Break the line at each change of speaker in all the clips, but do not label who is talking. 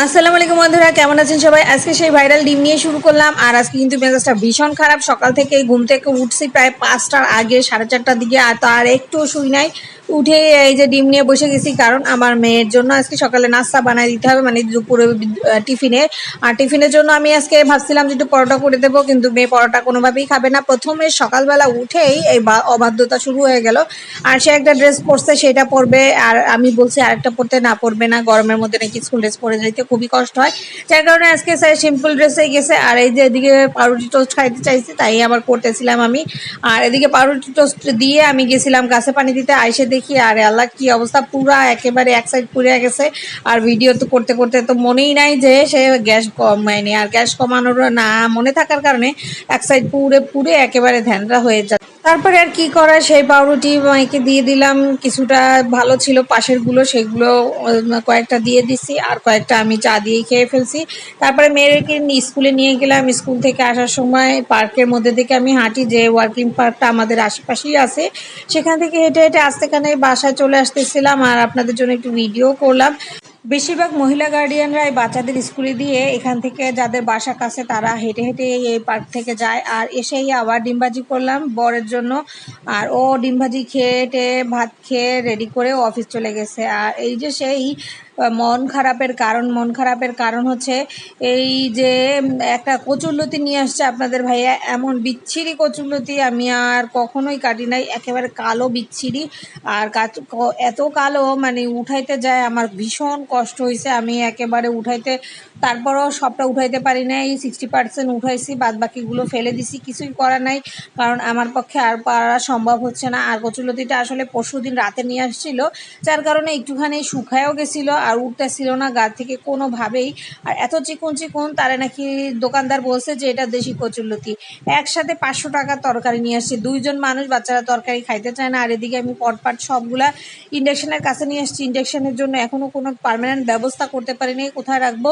আসসালামু আলাইকুম বন্ধুরা, কেমন আছেন সবাই? আজকে সেই ভাইরাল ডিম নিয়ে শুরু করলাম, আর আজকে কিন্তু মেজাজটা ভীষণ খারাপ। সকাল থেকে ঘুম থেকে উঠছি প্রায় পাঁচটার আগে, সাড়ে চারটার দিকে, আর তার একটু শুই নাই। উঠে এই যে ডিম নিয়ে বসে গেছি, কারণ আমার মেয়ের জন্য আজকে সকালে নাস্তা বানাই দিতে হবে মানে দুপুরে টিফিনে। আর টিফিনের জন্য আমি আজকে ভাবছিলাম যে একটু পরোটা করে দেবো, কিন্তু মেয়ে পরোটা কোনোভাবেই খাবে না। প্রথমে সকালবেলা উঠেই এই অবাধ্যতা শুরু হয়ে গেল। আর সে একটা ড্রেস পরছে, সেটা পরবে, আর আমি বলছি আরেকটা পরতে, না পরবে না, গরমের মধ্যে নাকি স্কুল ড্রেস পরে যাইতে খুবই কষ্ট হয়। যার কারণে আজকে স্যার সিম্পল ড্রেসে গেছে, আর এই যে এদিকে পাউরুটি টোস্ট খাইতে চাইছে, তাই আবার করতেছিলাম আমি। আর এদিকে পাউরুটি টোস্ট দিয়ে আমি গেছিলাম গাছে পানি দিতে আইসে দেখি, আর আল্লাহ, কি অবস্থা? পুরা একেবারে এক সাইড পুড়ে গেছে। আর ভিডিও তো করতে করতে তো মনেই নাই যে সে গ্যাস কমায়নি। আর গ্যাস কমানোর না মনে থাকার কারণে এক সাইড পুড়ে পুড়ে একেবারে ধ্যানরা হয়ে যায় তারপরে আর কি করা, সেই পাউরুটি মাইকে দিয়ে দিলাম, কিছুটা ভালো ছিল পাশেরগুলো, সেগুলো কয়েকটা দিয়ে দিছি, আর কয়েকটা আমি চা দিয়েই খেয়ে ফেলছি। তারপরে মেয়েকে স্কুলে নিয়ে গেলাম, স্কুল থেকে আসার সময় পার্কের মধ্যে থেকে আমি হাঁটি, যে ওয়ার্কিং পার্কটা আমাদের আশেপাশেই আছে, সেখান থেকে হেঁটে হেঁটে আসতেখানে বাসায় চলে আসতেছিলাম, আর আপনাদের জন্য একটু ভিডিও করলাম। বেশিরভাগ মহিলা গার্ডিয়ানরা এই বাচ্চাদের স্কুলে দিয়ে এখান থেকে যাদের বাসা কাছে তারা হেঁটে হেঁটে এই পার্ক থেকে যায়। আর এসেই আবার ডিমবাজি করলাম বরের জন্য। আর ও ডিমবাজি খেয়ে ভাত খেয়ে রেডি করে অফিস চলে গেছে। আর এই যে সেই মন খারাপের কারণ, মন খারাপের কারণ হচ্ছে এই যে একটা কচুরলতি নিয়ে আসছে আপনাদের ভাইয়া। এমন বিচ্ছিরি কচুরলতি আমি আর কখনোই কাটি নাই, একেবারে কালো বিচ্ছিরি। আর এত কালো মানে উঠাইতে যায়, আমার ভীষণ কষ্ট হয়েছে আমি একেবারে উঠাইতে, তারপরও সবটা উঠাইতে পারি নাই সিক্সটি পার্সেন্ট উঠাইছি বাদ বাকিগুলো ফেলে দিছি, কিছুই করা নাই। কারণ আমার পক্ষে আর পারা সম্ভব হচ্ছে না। আর কচুলতিটা আসলে পরশু দিন রাতে নিয়ে আসছিল, যার কারণে একটুখানি শুকায়ও গেছিল আর উঠতেছিল না, গা থেকে কোনোভাবেই। আর এত চিকন চিকন, তারা নাকি দোকানদার বলছে যে এটা দেশি কচুরলতি একসাথে পাঁচশো টাকার তরকারি নিয়ে আসছে। দুইজন মানুষ বাচ্চারা তরকারি খাইতে চায় না। আর এদিকে আমি পটপাট সবগুলা ইন্ডাকশনের কাছে নিয়ে আসছি। ইন্ডাকশনের জন্য এখনও কোনো পারমানেন্ট ব্যবস্থা করতে পারিনি। কোথায় রাখব?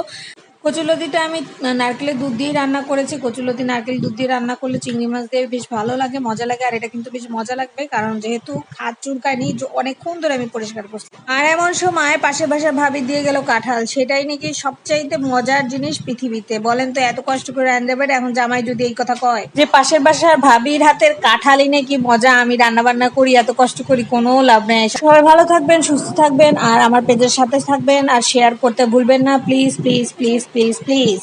কচুলতিটা আমি নারকেলের দুধ দিয়ে রান্না করেছি। কচুলতি নারকেল দুধ দিয়ে রান্না করলে চিংড়ি মাছ দিয়ে বেশ ভালো লাগে, মজা লাগে, আর এটা কিন্তু বেশ মজা লাগবে, কারণ যেহেতু খাত চুলকায়নি, জ- অনেকক্ষণ ধরে আমি পরিষ্কার করছি। আর এমন সময় পাশে পাশে ভাবি দিয়ে গেল কাঁঠাল, সেটাই নাকি সবচাইতে মজার জিনিস পৃথিবীতে। বলেন তো, এত কষ্ট করে রান্না দেবেন, এখন জামাই যদি এই কথা কয়। যে পাশের বাসার ভাবির হাতের কাঁঠালই নাকি মজা, আমি রান্না বান্না করি, এত কষ্ট করি, কোনো লাভ নেই। সবাই ভালো থাকবেন, সুস্থ থাকবেন, আর আমার পেজের সাথে থাকবেন, আর শেয়ার করতে ভুলবেন না please please please please please